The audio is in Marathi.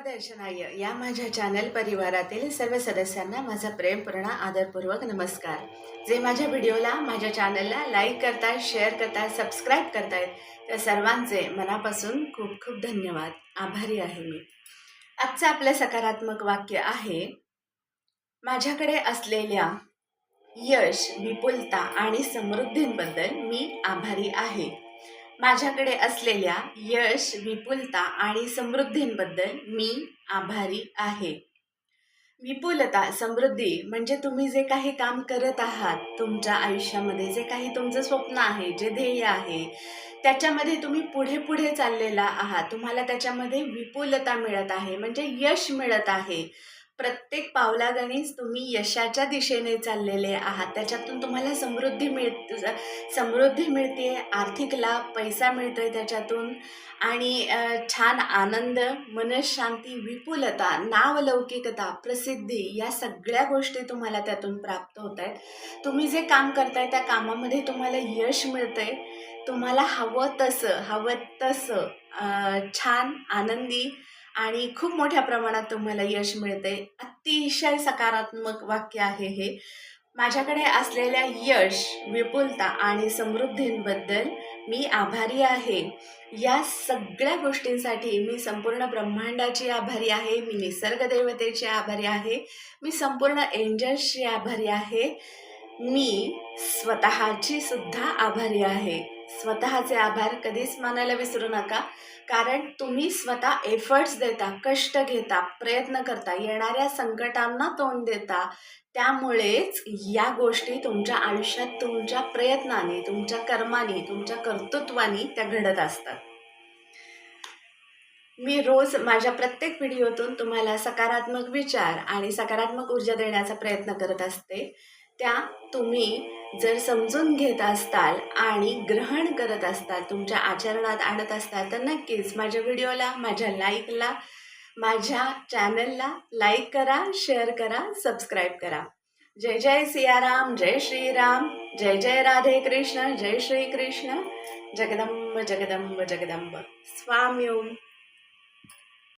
मार्गदर्शनाय या माझ्या चॅनल परिवारातील सर्व सदस्यांना माझा प्रेमपूर्ण आदरपूर्वक नमस्कार. जे माझ्या व्हिडिओला माझ्या चॅनलला लाईक करताय शेअर करताय सबस्क्राईब करतायत त्या सर्वांचे मनापासून खूप खूप धन्यवाद. आभारी आहे मी. आजचं आपलं सकारात्मक वाक्य आहे माझ्याकडे असलेल्या यश विपुलता आणि समृद्धींबद्दल मी आभारी आहे. माझ्याकडे असलेल्या यश विपुलता आणि समृद्धींबद्दल मी आभारी आहे. विपुलता समृद्धी म्हणजे तुम्ही जे काही काम करत आहात तुमच्या आयुष्यामध्ये जे काही तुमचं स्वप्न आहे जे ध्येय आहे त्याच्यामध्ये तुम्ही पुढे पुढे चाललेला आहात. तुम्हाला त्याच्यामध्ये विपुलता मिळत आहे म्हणजे यश मिळत आहे. प्रत्येक पावलागणीच तुम्ही यशाच्या दिशेने चाललेले आहात. त्याच्यातून तुम्हाला समृद्धी मिळ समृद्धी मिळते आर्थिक लाभ पैसा मिळतोय त्याच्यातून. आणि छान आनंद मनशांती विपुलता नावलौकिकता प्रसिद्धी या सगळ्या गोष्टी तुम्हाला त्यातून प्राप्त होत आहेत तुम्ही जे काम करताय त्या कामामध्ये तुम्हाला यश मिळतंय. तुम्हाला हवं तसं हवं तसं छान आनंदी आणि खूप मोठ्या प्रमाणात तुम्हाला यश मिळते अतिशय सकारात्मक वाक्य आहे हे. माझ्याकडे असलेल्या यश विपुलता आणि समृद्धींबद्दल मी आभारी आहे. या सगळ्या गोष्टींसाठी मी संपूर्ण ब्रह्मांडाची आभारी आहे. मी निसर्ग देवतेची आभारी आहे. मी संपूर्ण एंजल्सची आभारी आहे. मी स्वतःची सुद्धा आभारी आहे. स्वतःचे आभार कधीच मानायला विसरू नका. कारण तुम्ही स्वतः एफर्ट्स देता कष्ट घेता प्रयत्न करता येणाऱ्या संकटांना तोंड देता. त्यामुळेच या गोष्टी तुमच्या आयुष्यात तुमच्या प्रयत्नाने तुमच्या कर्माने तुमच्या कर्तृत्वाने त्या घडत असतात. मी रोज माझ्या प्रत्येक व्हिडिओतून तुम्हाला सकारात्मक विचार आणि सकारात्मक ऊर्जा देण्याचा प्रयत्न करत असते. त्या तुम्ही जर समजून घेत असताल आणि ग्रहण करत असताल तुमच्या आचरणात आणत असताल तर नक्कीच माझ्या व्हिडिओला माझ्या लाईकला माझ्या चॅनलला लाईक करा शेअर करा सबस्क्राईब करा. जय जय सियाराम जय श्रीराम जय जय राधे कृष्ण जय श्री कृष्ण. जगदंब जगदंब जगदंब. स्वामी